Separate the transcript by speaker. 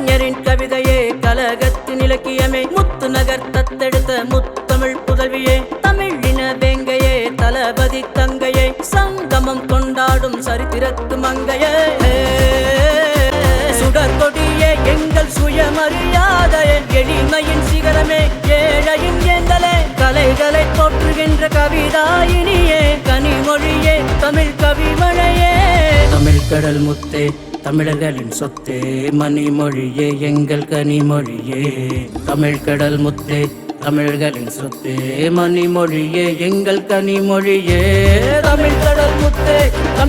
Speaker 1: கவிஞரின் கவிதையே கலகத்தின் இலக்கியமே முத்து நகர் தத்தெடுத்த முத்தமிழ் புதல்வியே. தமிழின வேங்கையே தளபதி தங்கையே. சங்கமம் கொண்டாடும் சரித்திரத்து மங்கையே. சுடற்கொடியே எங்கள் சுயமரியாதையே. எளிமையின் சிகரமே ஏழையின் எங்களே கலைகளை போற்றுகின்ற கவிதாயினியே கனிமொழியே தமிழ் கவிமழையே. கடல் முத்தே தமிழர்களின் சொத்தே மணிமொழியே எங்கள் கனிமொழியே. தமிழ் கடல் முத்தே தமிழர்களின் சொத்தே மணிமொழியே எங்கள் கனிமொழியே. தமிழ் கடல் முத்தே தமிழ்